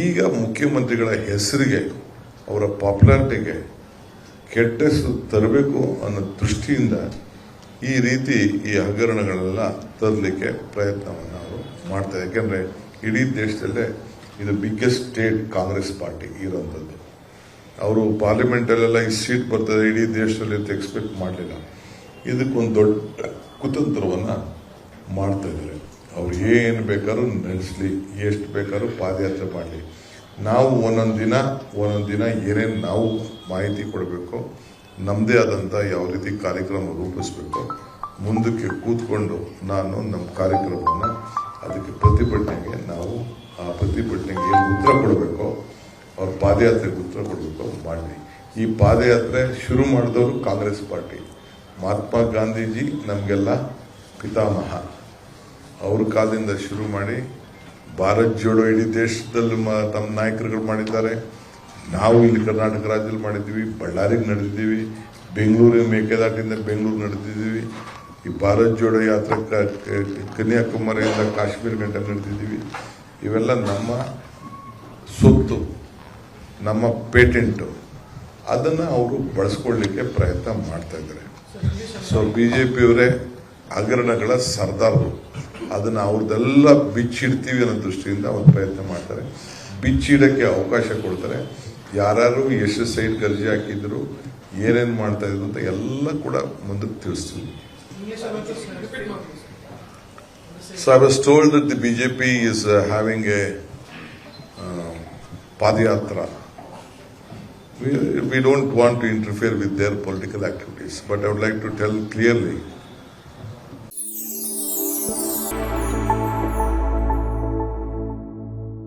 ಈಗ ಮುಖ್ಯಮಂತ್ರಿಗಳ ಹೆಸರಿಗೆ ಅವರ ಪಾಪ್ಯುಲಾರಿಟಿಗೆ ಕೆಟ್ಟ ಹೆಸರು ತರಬೇಕು ಅನ್ನೋ ದೃಷ್ಟಿಯಿಂದ ಈ ರೀತಿ ಈ ಹಗರಣಗಳೆಲ್ಲ ತರಲಿಕ್ಕೆ ಪ್ರಯತ್ನವನ್ನು ಅವರು ಮಾಡ್ತಾರೆ ಯಾಕೆಂದರೆ ಇಡೀ ದೇಶದಲ್ಲೇ ಇದು ಬಿಗ್ಗೆಸ್ಟ್ ಸ್ಟೇಟ್ ಕಾಂಗ್ರೆಸ್ ಪಾರ್ಟಿ ಇರೋಂಥದ್ದು ಅವರು ಪಾರ್ಲಿಮೆಂಟಲ್ಲೆಲ್ಲ ಈ ಸೀಟ್ ಬರ್ತದೆ, ಇಡೀ ದೇಶದಲ್ಲಿ ಅಂತ ಎಕ್ಸ್ಪೆಕ್ಟ್ ಮಾಡಲಿಲ್ಲ. ಇದಕ್ಕೊಂದು ದೊಡ್ಡ ಕುತಂತ್ರವನ್ನು ಮಾಡ್ತಾ ಇದ್ದಾರೆ. ಅವ್ರು ಏನು ಬೇಕಾದ್ರೂ ನಡೆಸಲಿ, ಎಷ್ಟು ಬೇಕಾದ್ರೂ ಪಾದಯಾತ್ರೆ ಮಾಡಲಿ. ನಾವು ಒಂದೊಂದು ದಿನ ಒಂದೊಂದು ದಿನ ಏನೇನು ನಾವು ಮಾಹಿತಿ ಕೊಡಬೇಕು ನಮ್ಮದೇ ಆದಂಥ ಯಾವ ರೀತಿ ಕಾರ್ಯಕ್ರಮ ರೂಪಿಸಬೇಕು, ಮುಂದಕ್ಕೆ ಕೂತ್ಕೊಂಡು ನಾನು ನಮ್ಮ ಕಾರ್ಯಕ್ರಮವನ್ನು ಅದಕ್ಕೆ ಪ್ರತಿಭಟನೆಗೆ, ನಾವು ಆ ಪ್ರತಿಭಟನೆಗೆ ಏನು ಉತ್ತರ ಕೊಡಬೇಕು, ಅವ್ರ ಪಾದಯಾತ್ರೆಗೆ ಉತ್ತರ ಕೊಡಬೇಕು ಮಾಡಲಿ. ಈ ಪಾದಯಾತ್ರೆ ಶುರು ಮಾಡಿದವರು ಕಾಂಗ್ರೆಸ್ ಪಾರ್ಟಿ. ಮಹಾತ್ಮ ಗಾಂಧೀಜಿ, ನಮಗೆಲ್ಲ ಪಿತಾಮಹ. ಅವ್ರ ಕಾಲದಿಂದ ಶುರು ಮಾಡಿ ಭಾರತ್ ಜೋಡೋ ಇಡೀ ದೇಶದಲ್ಲಿ ತಮ್ಮ ನಾಯಕರುಗಳು ಮಾಡಿದ್ದಾರೆ. ನಾವು ಇಲ್ಲಿ ಕರ್ನಾಟಕ ರಾಜ್ಯದಲ್ಲಿ ಮಾಡಿದ್ದೀವಿ ಬಳ್ಳಾರಿಗೆ ನಡೆದಿದ್ದೀವಿ ಬೆಂಗಳೂರು ಮೇಕೆದಾಟಿಂದ ಬೆಂಗಳೂರು ನಡೆದಿದ್ದೀವಿ ಈ ಭಾರತ್ ಜೋಡೋ ಯಾತ್ರೆ ಕನ್ಯಾಕುಮಾರಿಯಿಂದ ಕಾಶ್ಮೀರ ಗಂಟೆ ನಡೆದಿದ್ದೀವಿ. ಇವೆಲ್ಲ ನಮ್ಮ ಸೊತ್ತು ನಮ್ಮ ಪೇಟೆಂಟು. ಅದನ್ನು ಅವರು ಬಳಸ್ಕೊಳ್ಳಿಕ್ಕೆ ಪ್ರಯತ್ನ ಮಾಡ್ತಾ ಇದ್ದಾರೆ. ಸೊ ಪಿಯವರೇ ಹಗರಣಗಳ ಸರ್ದಾರರು. ಅದನ್ನು ಅವ್ರದ್ದೆಲ್ಲ ಬಿಚ್ಚಿಡ್ತೀವಿ ಅನ್ನೋ ದೃಷ್ಟಿಯಿಂದ ಒಂದು ಪ್ರಯತ್ನ ಮಾಡ್ತಾರೆ. ಬಿಚ್ಚಿಡಕ್ಕೆ ಅವಕಾಶ ಕೊಡ್ತಾರೆ. ಯಾರು ಎಷ್ಟು ಸೈಡ್ ಗರ್ಜಿ ಹಾಕಿದ್ರು, ಏನೇನು ಮಾಡ್ತಾ ಇದ್ರು ಅಂತ ಎಲ್ಲ ಕೂಡ ಮುಂದಕ್ಕೆ ತಿಳಿಸ್ತೀವಿ. Sir stole that the B J P is having a padayatra we don't want to interfere with their political activities but I would like to tell clearly